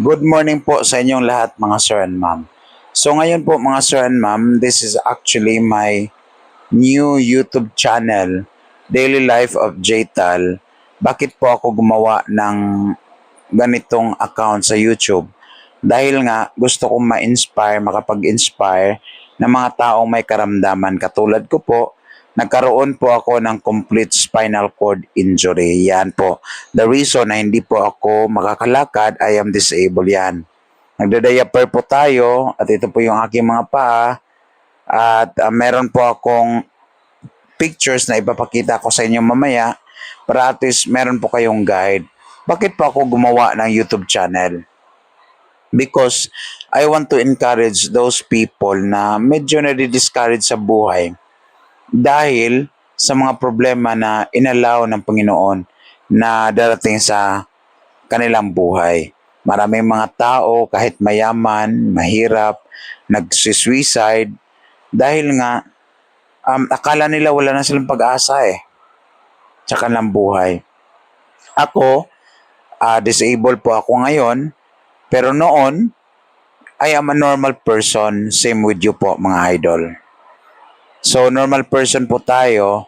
Good morning po sa inyong lahat mga sir and ma'am. So ngayon po mga sir and ma'am, this is actually my new YouTube channel, Daily Life of JTAL. Bakit po ako gumawa ng ganitong account sa YouTube? Dahil nga gusto kong ma-inspire, makapag-inspire ng mga taong may karamdaman katulad ko po nagkaroon po ako ng complete spinal cord injury. Yan po. The reason na hindi po ako makakalakad, I am disabled yan. Nagda-diaper po tayo at ito po yung aking mga paa at ah, meron po akong pictures na ipapakita ko sa inyo mamaya para at least meron po kayong guide. Bakit po ako gumawa ng YouTube channel? Because I want to encourage those people na medyo nadi-discourage sa buhay dahil sa mga problema na inalaw ng Panginoon na darating sa kanilang buhay. Maraming mga tao, kahit mayaman, mahirap, nagsisuicide dahil nga um, akala nila wala na silang pag-asa eh sa kanilang buhay. Ako, ah, disabled po ako ngayon, pero noon, I am a normal person, same with you po mga idol. So, normal person po tayo.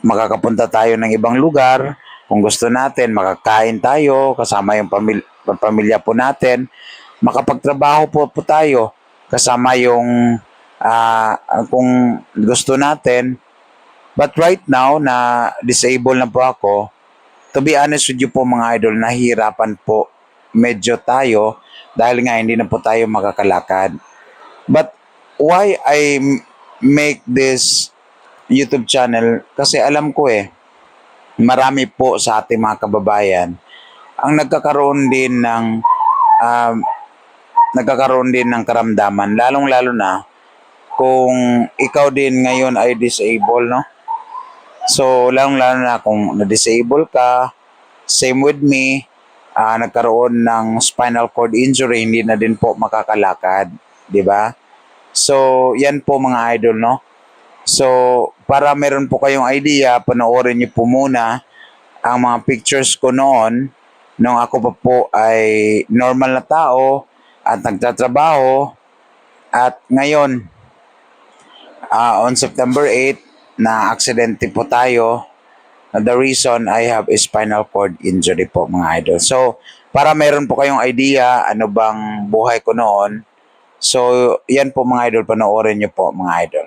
Makakapunta tayo ng ibang lugar. Kung gusto natin, makakain tayo kasama yung pamil- pamilya po natin. Makapagtrabaho po po tayo kasama yung ah, kung gusto natin. But right now, na disabled na po ako, to be honest with you po mga idol, nahihirapan po medyo tayo dahil nga hindi na po tayo makakalakad. But why I make this YouTube channel? Kasi alam ko eh, marami po sa ating mga kababayan ang nagkakaroon din ng um, nagkakaroon din ng karamdaman lalong lalo na kung ikaw din ngayon ay disabled no so lalong lalo na kung na-disable ka same with me ah, nagkaroon ng spinal cord injury hindi na din po makakalakad di ba so yan po mga idol no so para meron po kayong idea panoorin niyo po muna ang mga pictures ko noon nung ako pa po ay normal na tao at nagtatrabaho at ngayon ah, on September 8 na aksidente po tayo the reason I have a spinal cord injury po mga idol. So, para meron po kayong idea ano bang buhay ko noon, so yan po mga idol, panoorin niyo po mga idol.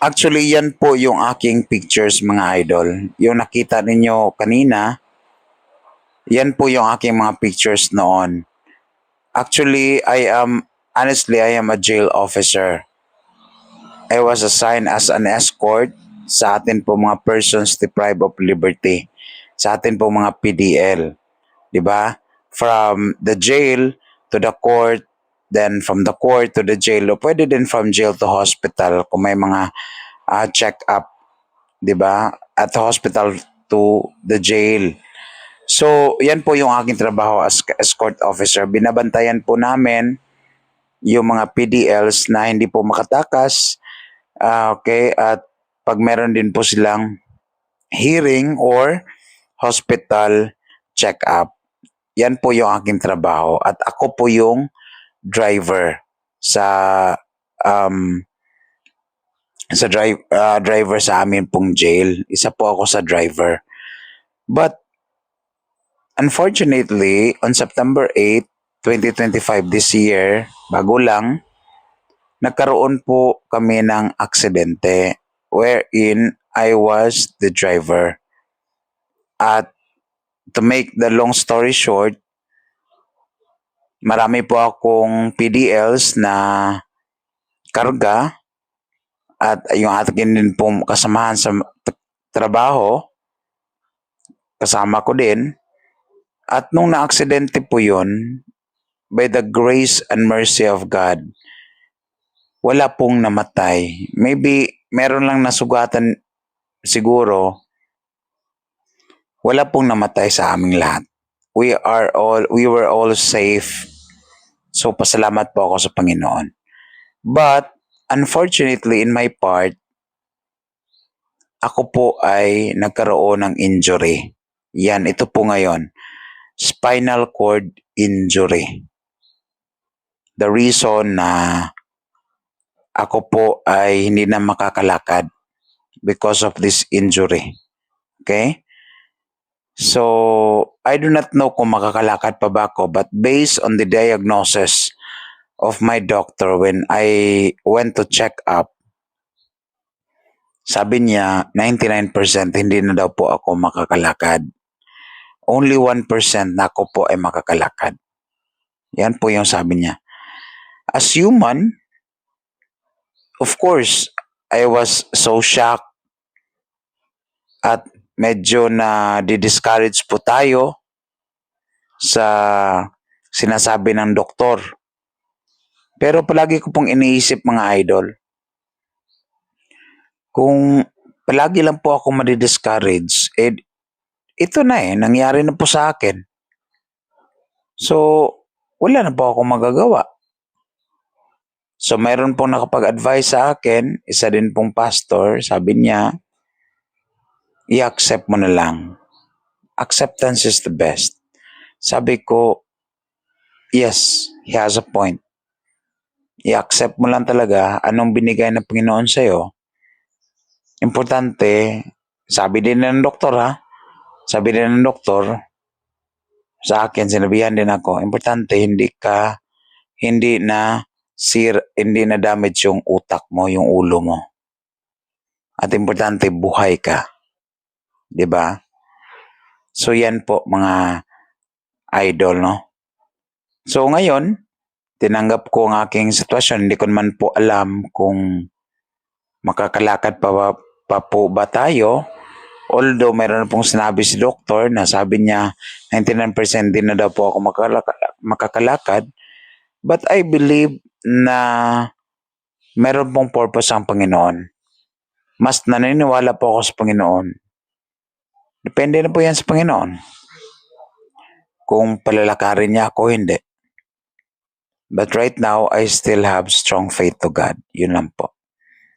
Actually, yan po yung aking pictures mga idol. Yung nakita ninyo kanina, yan po yung aking mga pictures noon. Actually, I am, honestly, I am a jail officer. I was assigned as an escort sa atin po mga persons deprived of liberty. Sa atin po mga PDL. ba? From the jail to the court, then from the court to the jail, o pwede din from jail to hospital kung may mga ah, check-up, 'di ba? At hospital to the jail. So, yan po yung aking trabaho as escort officer. Binabantayan po namin yung mga PDLs na hindi po makatakas. Ah, okay, at pag meron din po silang hearing or hospital check-up. Yan po yung aking trabaho. At ako po yung driver sa um, sa drive ah, driver sa amin pong jail. Isa po ako sa driver. But unfortunately, on September 8, 2025 this year, bago lang, nagkaroon po kami ng aksidente wherein I was the driver. At to make the long story short, marami po akong PDLs na karga at yung akin din po kasamahan sa trabaho, kasama ko din. At nung na-aksidente po yun, by the grace and mercy of God, wala pong namatay. Maybe meron lang nasugatan siguro. Wala pong namatay sa aming lahat. We are all we were all safe. So pasalamat po ako sa Panginoon. But unfortunately in my part ako po ay nagkaroon ng injury. Yan, ito po ngayon. Spinal cord injury. The reason na ako po ay hindi na makakalakad because of this injury. Okay? So, I do not know kung makakalakad pa ba ako but based on the diagnosis of my doctor when I went to check up, sabi niya 99% hindi na daw po ako makakalakad. Only 1% na ako po ay makakalakad. Yan po yung sabi niya. As human, of course, I was so shocked at medyo na di-discourage po tayo sa sinasabi ng doktor. Pero palagi ko pong iniisip mga idol, kung palagi lang po ako madi-discourage, eh, ito na eh, nangyari na po sa akin. So, wala na po ako magagawa. So, mayroon pong nakapag-advise sa akin, isa din pong pastor, sabi niya, i-accept mo na lang. Acceptance is the best. Sabi ko, yes, he has a point. I-accept mo lang talaga anong binigay ng Panginoon sa'yo. Importante, sabi din ng doktor ha, sabi din ng doktor, sa akin, sinabihan din ako, importante hindi ka, hindi na sir, hindi na damage yung utak mo, yung ulo mo. At importante, buhay ka. 'Di ba? So yan po mga idol, no? So ngayon, tinanggap ko ang aking sitwasyon. Hindi ko naman po alam kung makakalakad pa, ba, pa po ba tayo. Although meron pong sinabi si doktor na sabi niya 99% din na daw po ako makakalakad. But I believe na meron pong purpose ang Panginoon. Mas naniniwala po ako sa Panginoon. Depende na po yan sa Panginoon. Kung palalakarin niya ako, hindi. But right now, I still have strong faith to God. Yun lang po.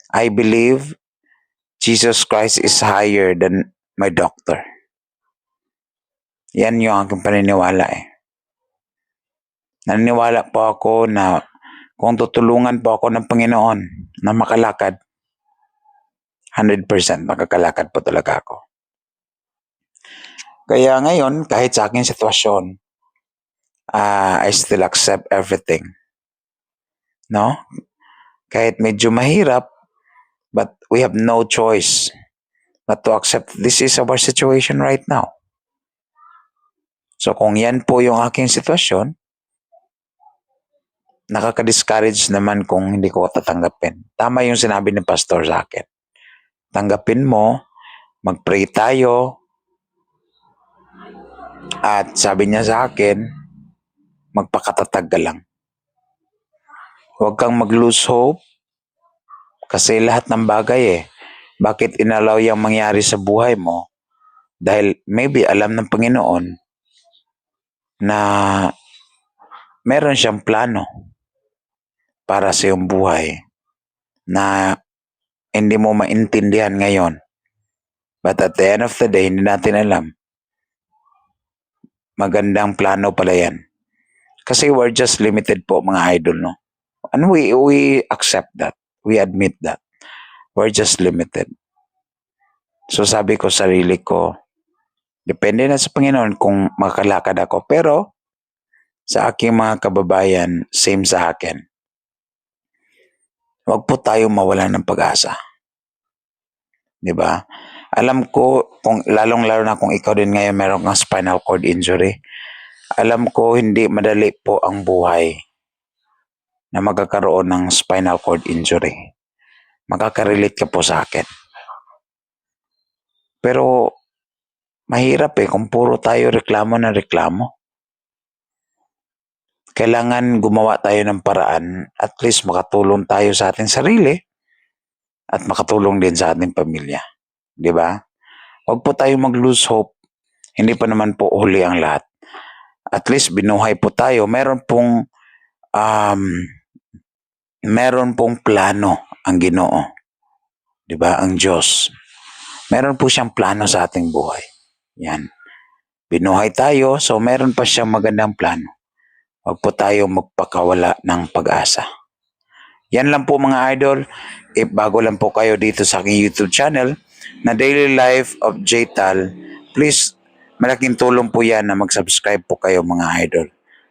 I believe Jesus Christ is higher than my doctor. Yan yung aking paniniwala eh. Naniniwala po ako na kung tutulungan po ako ng Panginoon na makalakad, 100% makakalakad po talaga ako. Kaya ngayon, kahit sa aking sitwasyon, ah, I still accept everything. No? Kahit medyo mahirap, but we have no choice but to accept this is our situation right now. So kung yan po yung aking sitwasyon, nakaka-discourage naman kung hindi ko tatanggapin. Tama yung sinabi ni pastor sa akin. Tanggapin mo, mag-pray tayo, at sabi niya sa akin, magpakatatag ka lang. Huwag kang mag-lose hope kasi lahat ng bagay eh. Bakit inalaw yung mangyari sa buhay mo? Dahil maybe alam ng Panginoon na meron siyang plano para sa iyong buhay na hindi mo maintindihan ngayon. But at the end of the day, hindi natin alam. Magandang plano pala yan. Kasi we're just limited po mga idol, no? And we, we accept that. We admit that. We're just limited. So sabi ko sa sarili ko, depende na sa Panginoon kung makakalakad ako. Pero sa aking mga kababayan, same sa akin. Huwag po tayo mawala ng pag-asa. 'Di ba? Alam ko kung lalong-lalo na kung ikaw din ngayon meron kang spinal cord injury. Alam ko hindi madali po ang buhay na magkakaroon ng spinal cord injury. Makaka-relate ka po sa akin. Pero mahirap eh kung puro tayo reklamo na reklamo. Kailangan gumawa tayo ng paraan at least makatulong tayo sa ating sarili at makatulong din sa ating pamilya. Di ba? Huwag po tayo mag-lose hope. Hindi pa naman po huli ang lahat. At least binuhay po tayo. Meron pong um, meron pong plano ang Ginoo. 'Di ba? Ang Diyos. Meron po siyang plano sa ating buhay. Yan. Binuhay tayo, so meron pa siyang magandang plano. Huwag po tayo magpakawala ng pag-asa. Yan lang po mga idol. If bago lang po kayo dito sa aking YouTube channel na Daily Life of Jtal, please malaking tulong po yan na mag-subscribe po kayo mga idol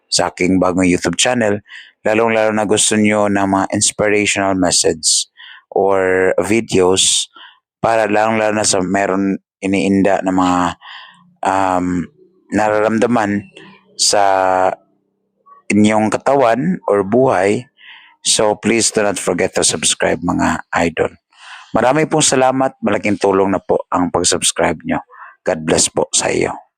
sa aking bagong YouTube channel. Lalong-lalo na gusto nyo ng mga inspirational message or videos para lalong-lalo na sa meron iniinda na mga um, nararamdaman sa inyong katawan or buhay. So please do not forget to subscribe mga idol. Marami pong salamat. Malaking tulong na po ang pag-subscribe nyo. God bless po sa iyo.